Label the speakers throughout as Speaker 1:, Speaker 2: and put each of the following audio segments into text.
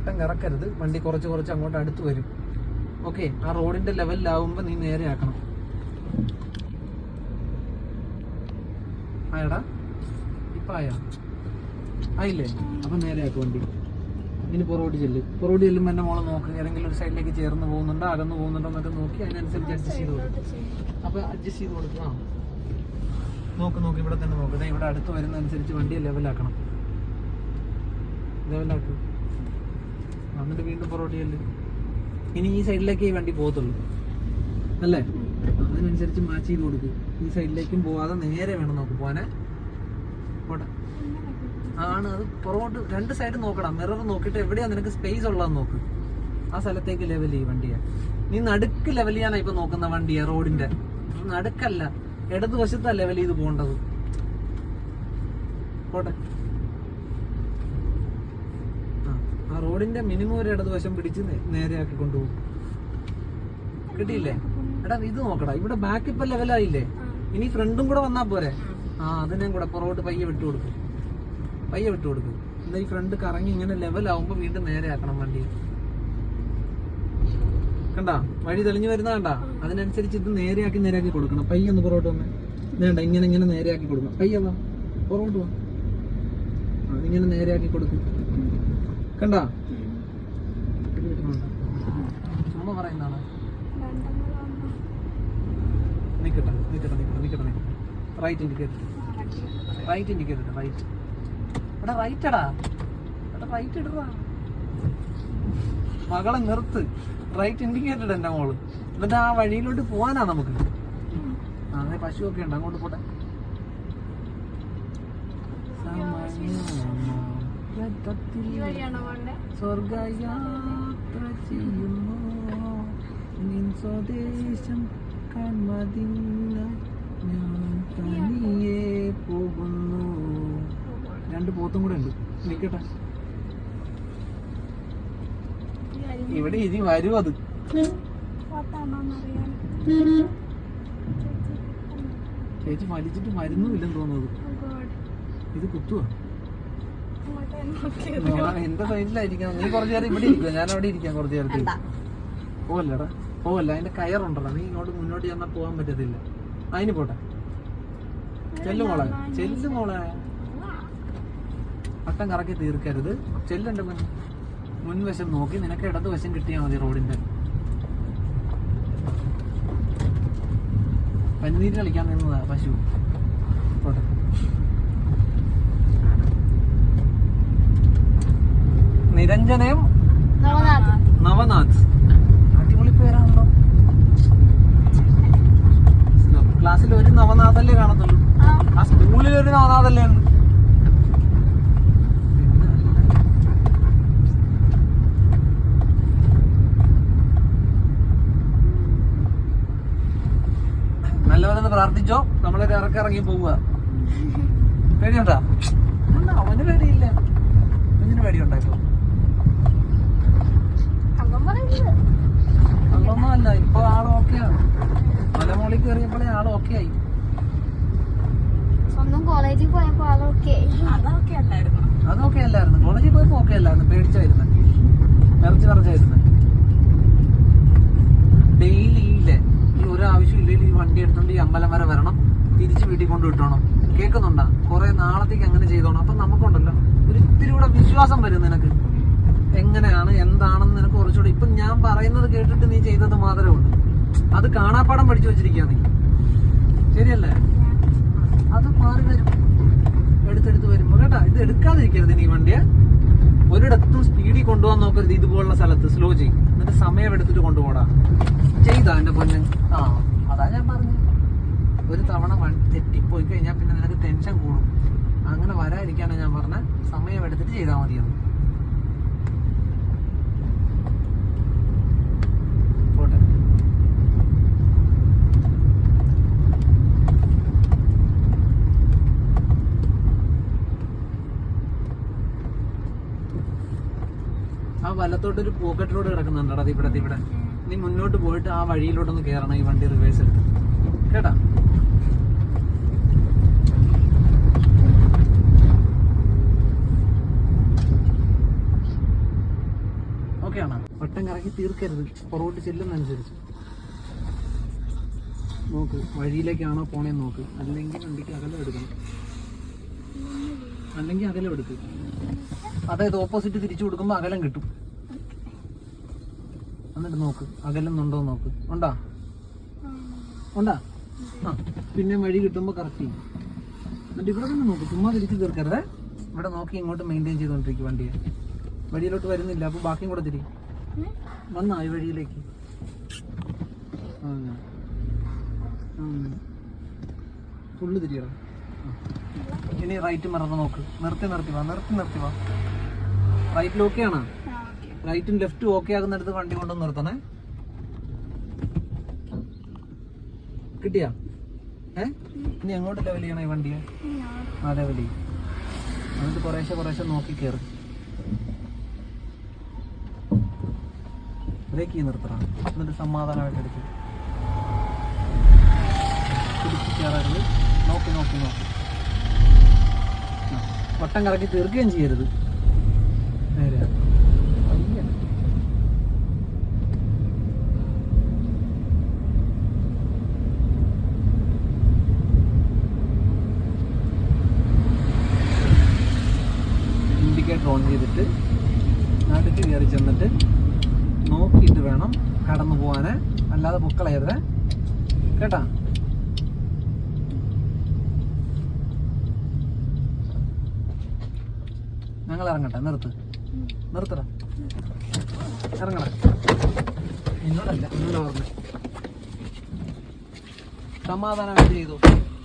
Speaker 1: വട്ടം കറക്കരുത്. വണ്ടി കുറച്ച് കുറച്ച് അങ്ങോട്ട് അടുത്ത് വരും. ഓക്കെ ആ റോഡിന്റെ ലെവലിലാവുമ്പോ നീ നേരെ ആക്കണം. ആയടാ. ഇപ്പൊ ആയാ? ആയില്ലേ? അപ്പൊ നേരെ ആക്കും വണ്ടി. ഇനി പുറകോട്ട് ചെല്ല്. പുറകോട്ട് ചെല്ലുമ്പോൾ എന്റെ മോളെ നോക്ക്. ഏതെങ്കിലും ഒരു സൈഡിലേക്ക് ചേർന്ന് പോകുന്നുണ്ടോ? അകന്ന് പോകുന്നുണ്ടോ എന്നൊക്കെ നോക്കി അതിനനുസരിച്ച് അഡ്ജസ്റ്റ് ചെയ്ത് കൊടുക്കും. അപ്പൊ അഡ്ജസ്റ്റ് ചെയ്ത് കൊടുക്കാം. നോക്ക് നോക്ക്. ഇവിടെ തന്നെ നോക്ക്. ഇവിടെ അടുത്ത് വരുന്നതനുസരിച്ച് വണ്ടിയെ ലെവലാക്കണം ലെവലാക്ക് എന്നിട്ട് വീണ്ടും പൊറോട്ടയല്ലേ? ഇനി ഈ സൈഡിലേക്ക് ഈ വണ്ടി പോകത്തുള്ളൂ. അല്ലേ? അതിനനുസരിച്ച് മാച്ച് ചെയ്ത് കൊടുക്കും. ഈ സൈഡിലേക്കും പോവാതെ നേരെ വേണം നോക്ക് പോവാനെ. പോട്ടെ. ആണ് അത് പുറകോട്ട് രണ്ട് സൈഡ് നോക്കണം. മിറർ നോക്കിയിട്ട് എവിടെയാ നിനക്ക് സ്പേസ് ഉള്ളതെന്ന് നോക്ക്. ആ സ്ഥലത്തേക്ക് ലെവൽ ചെയ്യും വണ്ടിയെ. നീ നടുക്ക് ലെവൽ ചെയ്യാനാ ഇപ്പൊ നോക്കുന്ന വണ്ടിയെ റോഡിന്റെ. നടുക്കല്ല ഇടതുവശത്താ ലെവൽ ചെയ്ത് പോകേണ്ടത്. പോട്ടെ. ആ, റോഡിന്റെ മിനിമം ഒരു ഇടതുവശം പിടിച്ച് നേരെയാക്കി കൊണ്ടുപോകും. കിട്ടിയില്ലേ? എടാ ഇത് നോക്കടാ. ഇവിടെ ബാക്ക് ഇപ്പൊ ലെവലായില്ലേ? ഇനി ഫ്രണ്ടും കൂടെ വന്നാ പോരെ? ആ അതിനെയും കൂടെ പുറകോട്ട് പയ്യെ വിട്ടു കൊടുക്കും. പയ്യെ വിട്ടു കൊടുക്കും. എന്നാ ഈ ഫ്രണ്ട് കറങ്ങി ഇങ്ങനെ ലെവലാവുമ്പോ വീണ്ടും നേരെ ആക്കണം വണ്ടി കണ്ടാ? വഴി തെളിഞ്ഞു വരുന്ന കണ്ടാ? അതിനനുസരിച്ച് ഇത് നേരെയാക്കി നേരെയാക്കി കൊടുക്കണം. പയ്യ ഒന്ന് പുറകോട്ട് വന്നേ. വേണ്ട ഇങ്ങനെ ഇങ്ങനെ നേരെയാക്കി കൊടുക്കണം. പയ്യ വാ. പുറകോട്ട് വാ. ഇങ്ങനെ നേരെയാക്കി കൊടുക്കും. കണ്ടാ? അമ്മ പറയുന്നതാണ് നിക്കട്ടെ നിക്കട്ടെ നിക്കട്ടെ നിക്കട്ടെ നിക്കട്ടെ. Right indicator right indicator right എടാ റൈറ്റ് എടാ. എടാ റൈറ്റ് ഇടറാ. മകളെ നിർത്ത്. റൈറ്റ് ഇൻഡിക്കേറ്റഡ് എന്റെ മോൾ. എന്നിട്ട് ആ വഴിയിലോട്ട് പോവാനാ നമുക്ക്. ആ അതെ പശുവൊക്കെ ഉണ്ട്. അങ്ങോട്ട് പോട്ടെ. സ്വർഗയാത്ര ചെയ്യുന്നു. നിൻ സ്വദേശം കൺമതിന്ന ഞാൻ തനിയെ പോകുന്നു. രണ്ട് പോത്തും കൂടെ ഉണ്ട്. നിൽക്കട്ടെ ഇവിടെ ഇനി വരും അത്. ചേച്ചി മരിച്ചിട്ട് മരുന്നുമില്ലെന്ന് തോന്നുന്നത് ഇത് കുത്തുവാ. എന്റെ സൈഡിലായിരിക്കണം. നീ കുറച്ചു നേരം ഇവിടെ ഇരിക്കുക ഞാൻ അവിടെ ഇരിക്കാം കുറച്ചു നേരത്തേക്ക്. പോവല്ലടാ? പോവല്ല. അതിന്റെ കയറുണ്ടടാ നീ ഇങ്ങോട്ട് മുന്നോട്ട് ചെന്നാൽ പോകാൻ പറ്റത്തില്ല. അതിന് പോട്ടെ. ചെല്ലു മോളെ. ചെല്ലു മോളെ. അട്ടം കറക്കി തീർക്കരുത്. ചെല്ലണ്ട മുൻ മുൻവശം നോക്കി. നിനക്ക് ഇടത് വശം കിട്ടിയാൽ മതി റോഡിന്റെ. പനിനീര് കളിക്കാൻ നിന്നതാ പശു. പോട്ടെ. നിരഞ്ജനയും നവനാഥ്. അടിപൊളി പേരാണല്ലോ. ക്ലാസ്സിൽ ഒരു നവനാഥല്ലേ കാണത്തുള്ളൂ. ആ. സ്കൂളിൽ ഒരു നവനാഥല്ലേ നല്ലവരെന്ന് പ്രാർത്ഥിച്ചോ? നമ്മളൊരു ഇറക്കിറങ്ങി പോവുക. പേടിയുണ്ടാ? അവന് പേടിയില്ല. കുഞ്ഞിന് പേടിയുണ്ടോ ഇപ്പൊ? അതൊന്നും അല്ല ഇപ്പൊ ആൾ ഓക്കെയാണ് മലമുകളിൽ കയറിയപ്പോഴേ ആൾ ഓക്കെ ആയി.
Speaker 2: സ്വന്തം കോളേജിൽ പോയപ്പോ അതൊക്കെ
Speaker 3: അതൊക്കെ അല്ലായിരുന്നു.
Speaker 1: അതൊക്കെ അല്ലായിരുന്നു. കോളേജിൽ പോയപ്പോ ഓക്കെ അല്ലായിരുന്നു. പേടിച്ചായിരുന്നു. നിറച്ച് നിറച്ചായിരുന്നു. ഡെയിലി ഇല്ലേ ഈ ഒരു ആവശ്യം ഇല്ലെങ്കിൽ ഈ വണ്ടി എടുത്തോണ്ട് ഈ അമ്പലം വരെ വരണം. തിരിച്ച് വീട്ടിൽ കൊണ്ട് വിട്ടോണം. കേൾക്കുന്നുണ്ടാ? കുറെ നാളത്തേക്ക് അങ്ങനെ ചെയ്തോണം. അപ്പൊ നമുക്കുണ്ടല്ലോ. ഒരു ഇത്തിരി കൂടെ വിശ്വാസം വരും നിനക്ക്. എങ്ങനെയാണ് എന്താണെന്ന് നിനക്ക് കുറച്ചുകൂടി ഇപ്പൊ ഞാൻ പറയുന്നത് കേട്ടിട്ട് നീ ചെയ്തത് മാത്രമേ ഉള്ളൂ. അത് കാണാപ്പാടം പഠിച്ചു വെച്ചിരിക്കുക നീ. ശരിയല്ലേ? അത് മാറി വരും. എടുത്തെടുത്ത് വരുമ്പോൾ കേട്ടാ ഇത് എടുക്കാതിരിക്കരുത് നീ വണ്ടിയെ. ഒരിടത്തും സ്പീഡിൽ കൊണ്ടുപോകാൻ നോക്കരുത് ഇതുപോലുള്ള സ്ഥലത്ത്. സ്ലോ ചെയ്യും. എന്നിട്ട് സമയം എടുത്തിട്ട് കൊണ്ടുപോടാ. ചെയ്താ എന്റെ പൊന്ന്? ആ അതാ ഞാൻ പറഞ്ഞു ഒരു തവണ തെറ്റിപ്പോയി കഴിഞ്ഞാൽ പിന്നെ നിനക്ക് ടെൻഷൻ കൂടും. അങ്ങനെ വരാതിരിക്കാനാണ് ഞാൻ പറഞ്ഞ സമയം എടുത്തിട്ട് ചെയ്താൽ മതിയെന്ന് പോട്ടെ ആ വലത്തോട്ട് ഒരു പോക്കറ്റ് റോഡ് കിടക്കുന്നുണ്ടോ അത് ഇവിടെ. ഇവിടെ നീ മുന്നോട്ട് പോയിട്ട് ആ വഴിയിലോട്ടൊന്ന് കയറണം ഈ വണ്ടി റിവേഴ്സ് എടുത്ത്. കേട്ടാ? ഓക്കെ ആണോ? വട്ടം കറക്കി തീർക്കരുത്. പുറകോട്ട് ചെല്ലുന്നതനുസരിച്ച്. നോക്ക് വഴിയിലേക്കാണോ പോണേ നോക്ക്. അല്ലെങ്കിൽ വണ്ടിക്ക് അകലം എടുക്കണം. അല്ലെങ്കിൽ അകലം എടുക്കും. അതായത് ഓപ്പോസിറ്റ് തിരിച്ചു കൊടുക്കുമ്പോൾ അകലം കിട്ടും. എന്നിട്ട് നോക്ക്. അകലുന്നുണ്ടോ നോക്ക്. ഉണ്ടാ? ഉണ്ടാ? ആ. പിന്നെ വഴി കിട്ടുമ്പോൾ കറക്റ്റ് ചെയ്യും. എന്നിട്ട് ഇവിടെ തന്നെ നോക്ക്. ചുമ്മാ തിരിച്ച് തീർക്കരുത്. ഇവിടെ നോക്കി ഇങ്ങോട്ട് മെയിന്റെയിൻ ചെയ്തുകൊണ്ടിരിക്കും വണ്ടിയെ. വഴിയിലോട്ട് വരുന്നില്ല. അപ്പോൾ ബാക്കിയും കൂടെ തിരി. വന്നാ ഈ വഴിയിലേക്ക്. ഫുള്ള് തിരിയണം ഇനി റൈറ്റ് മറന്ന് നോക്ക്. നിർത്തി നിർത്തി വാ. നിർത്തി നിർത്തി വാ. ആണ് റൈറ്റും ലെഫ്റ്റും ഓക്കെ ആകുന്നിടത്ത് വണ്ടി കൊണ്ടു നിർത്തണേ. കിട്ടിയാ? ഏ? ഇനി എങ്ങോട്ട് ലെവൽ ചെയ്യണം ഈ വണ്ടിയെ? ആ ലെവൽ ചെയ്യും. എന്നിട്ട് കുറേശ്ശെ കുറേശ്ശെ നോക്കി കയറി ബ്രേക്ക് ചെയ്ത് നിർത്തണം എന്നിട്ട് സമാധാനമായിട്ട് എടുക്കും. പിടിച്ച് കയറരുത് നോക്കി നോക്കി നോക്കി. വട്ടം കറക്കി തീർക്കുകയും ചെയ്യരുത്. നേരെ പയ്യെ. ഇൻഡിക്കേറ്റർ ഓൺ ചെയ്തിട്ട് നടുക്ക് കയറി ചെന്നിട്ട് നോക്കിയിട്ട് വേണം കടന്നു പോവാന് അല്ലാതെ പൊക്കളയരുത് കേട്ടാ ഞങ്ങൾ ഇറങ്ങട്ടെ നിർത്ത്. നിർത്തട. ഇറങ്ങട. എന്നോടല്ല എന്നോട് സമാധാനം സമാധാനമായിട്ട് ചെയ്തു.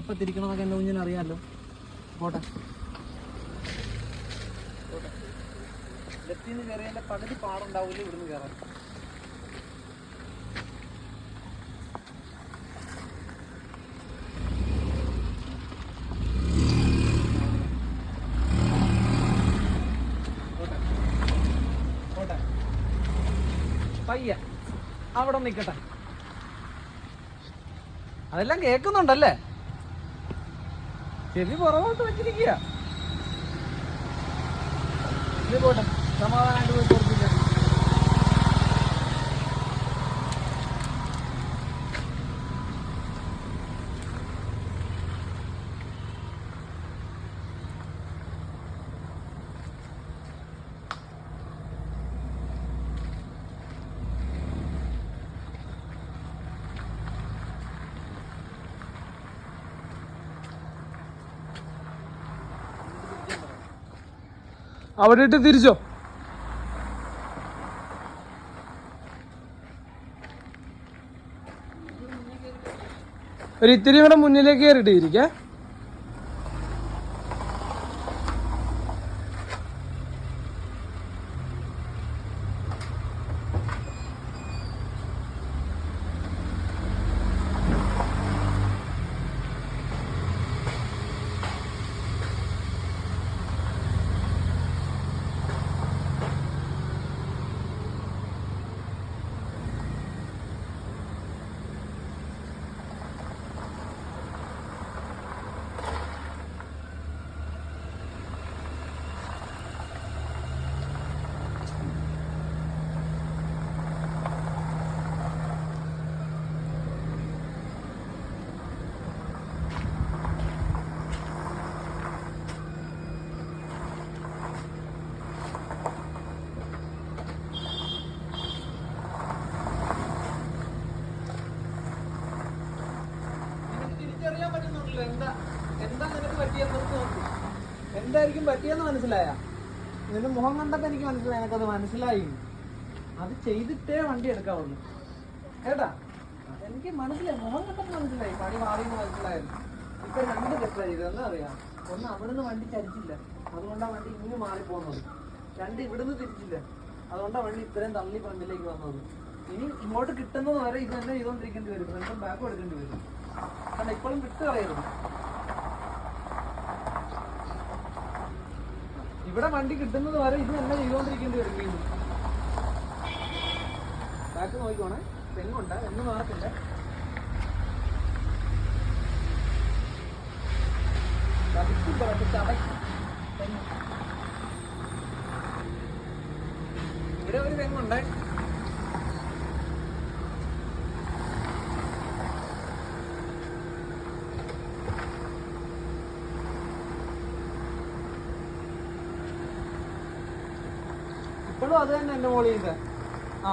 Speaker 1: എപ്പോൾ തിരിക്കണമെന്നൊക്കെ എന്റെ കുഞ്ഞിന് അറിയാമല്ലോ പോട്ടെ. ലെഫ്റ്റിൽ നിന്ന് കയറിയതിന്റെ പകുതി പാടുണ്ടാവില്ല ഇവിടുന്ന് കയറാൻ പോട്ടെ. പോട്ടെ. പയ്യെ അവിടെ നിൽക്കട്ടെ അതെല്ലാം കേൾക്കുന്നുണ്ടല്ലേ? ചെവി പുറകോട്ട് വെച്ചിരിക്കുക പോട്ടെ സമാധാനമായിട്ട് പോയി
Speaker 3: അവിടെ ഇട്ട് തിരിച്ചോ. ഒരു ഇത്തിരി കൂടെ മുന്നിലേക്ക് കയറിയിട്ട്
Speaker 1: നിനക്ക് തിരിച്ചറിയാൻ പറ്റുന്നുണ്ടല്ലോ എന്താ എന്താ നിനക്ക് പറ്റിയെന്ന് നോക്ക് നോക്ക് എന്തായിരിക്കും പറ്റിയെന്ന് മനസ്സിലായ. നിന്റെ മുഖം കണ്ടപ്പോ എനിക്ക് മനസ്സിലായി എനിക്കത് മനസ്സിലായി. അത് ചെയ്തിട്ടേ വണ്ടി എടുക്കാവുള്ളൂ. കേട്ടാ? എനിക്ക് മനസ്സിലായി മുഖം കണ്ടപ്പോ മനസ്സിലായി. പണി മാറിയെന്ന് മനസ്സിലായിരുന്നു. ഇപ്പൊ രണ്ട് തെറ്റാ എന്താ അറിയാം ഒന്ന് അവിടുന്ന് വണ്ടി ചരിച്ചില്ല. അതുകൊണ്ടാ വണ്ടി ഇങ്ങനെ മാറിപ്പോകുന്നത്. രണ്ട് ഇവിടുന്ന് തിരിച്ചില്ല. അതുകൊണ്ടാ വണ്ടി ഇത്രയും തള്ളി ഫ്രണ്ടിലേക്ക് വന്നത്. ഇനി ഇങ്ങോട്ട് കിട്ടുന്നത് വരെ ഇത് തന്നെ ചെയ്തോണ്ടിരിക്കേണ്ടി വരും. ഫ്രണ്ടും ബാക്കും എടുക്കേണ്ടി വരും. കാരണം ഇപ്പോഴും വിട്ട് കളയരുത്. ഇവിടെ വണ്ടി കിട്ടുന്നത് വരെ ഇത് തന്നെ ചെയ്തോണ്ടിരിക്കേണ്ടി വരും വീണ്ടും. ബാക്ക് നോക്കിക്കോണേ. തെങ്ങുണ്ട്. എന്ന് മാറത്തില്ല. ഇവിടെ ഒരു തെങ്ങുണ്ടേ. ഇപ്പോഴും അത് തന്നെ എന്റെ മോളിൽ ആ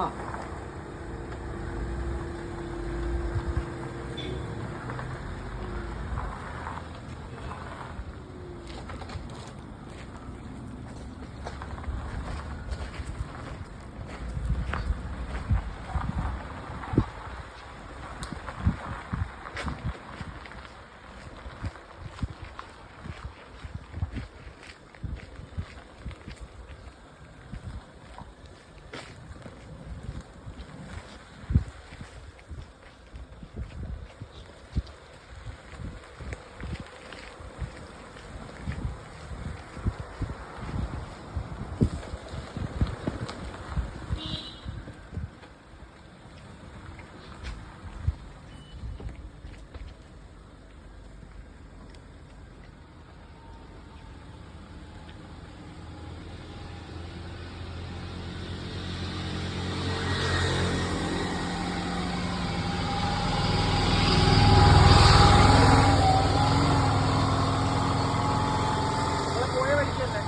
Speaker 1: നമ്മൾ പോയ വഴിക്കല്ലേ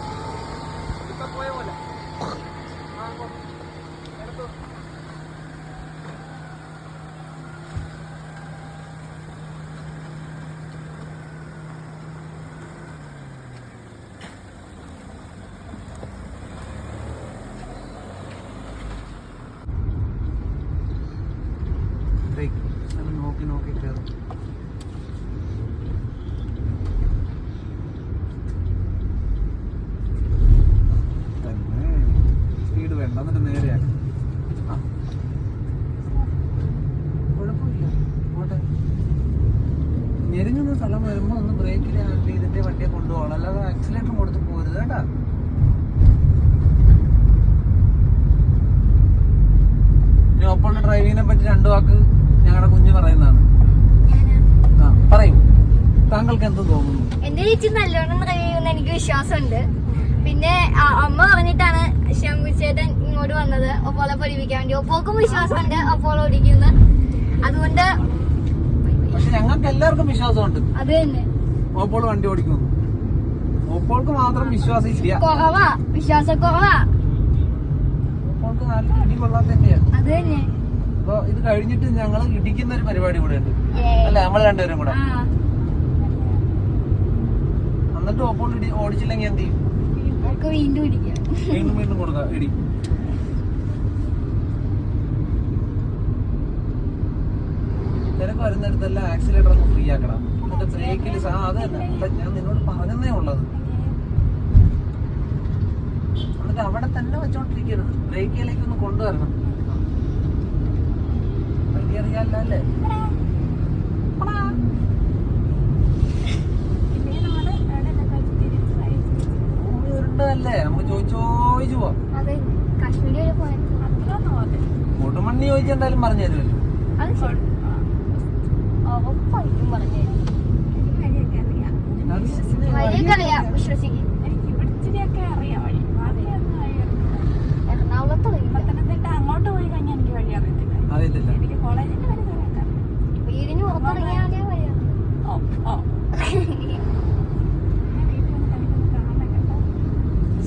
Speaker 1: ഇപ്പൊ പോയ പോലെ ആ, പോ. എടുത്തോ. ബ്രേക്ക് അത് നോക്കി നോക്കി കയറും തന്നെ സ്പീഡ് വേണ്ട എന്നിട്ട് നേരെയാക്കി. ഞെരിഞ്ഞൊന്ന് സ്ഥലം വരുമ്പോ ഒന്ന് ബ്രേക്കിൽ ഹാൻഡിൽ ചെയ്തിട്ട് വണ്ടിയെ കൊണ്ടുപോകണം. അല്ലാതെ ആക്സിലേറ്റർ കൊടുത്ത് പോരുത് കേട്ടാ. ഇനി ഡ്രൈവിങ്ങിനെ പറ്റി രണ്ട് വാക്ക് ഞങ്ങളുടെ കുഞ്ഞ് പറയുന്നതാണ്. ആ പറയും. താങ്കൾക്ക് എന്ത് തോന്നുന്നു?
Speaker 2: എന്റെ ചേച്ചി നല്ലോണം ഡ്രൈവ് ചെയ്യുമെന്ന് എനിക്ക് വിശ്വാസമുണ്ട്. പിന്നെ അമ്മ പറഞ്ഞിട്ടാണ് ശങ്കുചേട്ടൻ ഇങ്ങോട്ട് വന്നത്. ഒപ്പോളെ പഠിപ്പിക്കാൻ വേണ്ടി. ഒപ്പോക്കും വിശ്വാസമുണ്ട്. ഒപ്പോൾ ഓടിക്കുന്ന അതുകൊണ്ട്
Speaker 1: പക്ഷെ ഞങ്ങൾക്ക് എല്ലാവർക്കും വിശ്വാസമുണ്ട്.
Speaker 2: അത് തന്നെ.
Speaker 1: ഓപ്പോൾ വണ്ടി ഓടിക്കുന്നു ഓപ്പോൾക്ക് മാത്രം വിശ്വാസം ഇല്ല
Speaker 2: കുറവാ. വിശ്വാസം കുറവാ
Speaker 1: ഓപ്പോൾക്ക് നല്ല ഇടി കൊള്ളാത്തന്നെയാണ്
Speaker 2: അത് തന്നെ.
Speaker 1: അപ്പൊ ഇത് കഴിഞ്ഞിട്ട് ഞങ്ങൾ ഇടിക്കുന്ന ഒരു പരിപാടി കൂടെ ഉണ്ട്. അല്ല? നമ്മൾ രണ്ടുപേരും കൂടെ. എന്നിട്ട് ഓപ്പോൾ ഇടി ഓടിച്ചില്ലെങ്കിൽ എന്ത് ചെയ്യും?
Speaker 2: നമുക്ക് വീണ്ടും ഇടിക്കാം.
Speaker 1: വീണ്ടും വീണ്ടും കൊടുക്കാം. ഇടി. തിരക്ക് വരുന്നിടത്തെല്ലാം ആക്സിലേറ്റർ ഒന്ന് ഫ്രീ ആക്കണം. എന്നിട്ട് ബ്രേക്കിൽ അത് തന്നെ ഞാൻ നിന്നോട് പറഞ്ഞതേ ഉള്ളത്. എന്നിട്ട് അവിടെ തന്നെ വെച്ചോണ്ടിരിക്കരുത്. ബ്രേക്കിലേക്ക് ഒന്ന് കൊണ്ടുവരണം. വഴി അറിയാലോ അല്ലേ? ഭൂമി ഉരുണ്ടതല്ലേ നമുക്ക് ചോദിച്ചു ചോദിച്ചു പോവാം മുട്ടുമണ്ണി ചോദിച്ചാൽ എന്തായാലും പറഞ്ഞു തരുമല്ലോ.
Speaker 2: അറിയില്ല
Speaker 4: അങ്ങോട്ട് പോയി കഴിഞ്ഞാൽ എനിക്ക് വഴി അറിയത്തില്ല.
Speaker 1: അറിയത്തില്ല.
Speaker 4: എനിക്ക് കോളേജിന്റെ വഴി
Speaker 2: വീടിന് പുറത്തിറങ്ങിയാലേ വഴിയാ
Speaker 4: ഓ ഓ ഞാൻ വീട്ടിൽ വന്ന് തനിക്കൊന്ന് കാണണം കേട്ടോ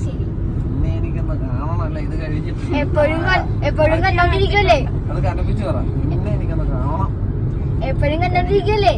Speaker 2: ശരി
Speaker 1: ഇന്നെ എനിക്കൊന്ന് കാണണമല്ല ഇത് കഴിഞ്ഞിട്ട്
Speaker 2: എപ്പോഴും കണ്ടോണ്ടിരിക്കല്ലേ എപ്പോഴും
Speaker 1: കണ്ടോണ്ടിരിക്കല്ലേ
Speaker 2: എപ്പോഴും കണ്ടോണ്ടിരിക്കുമല്ലേ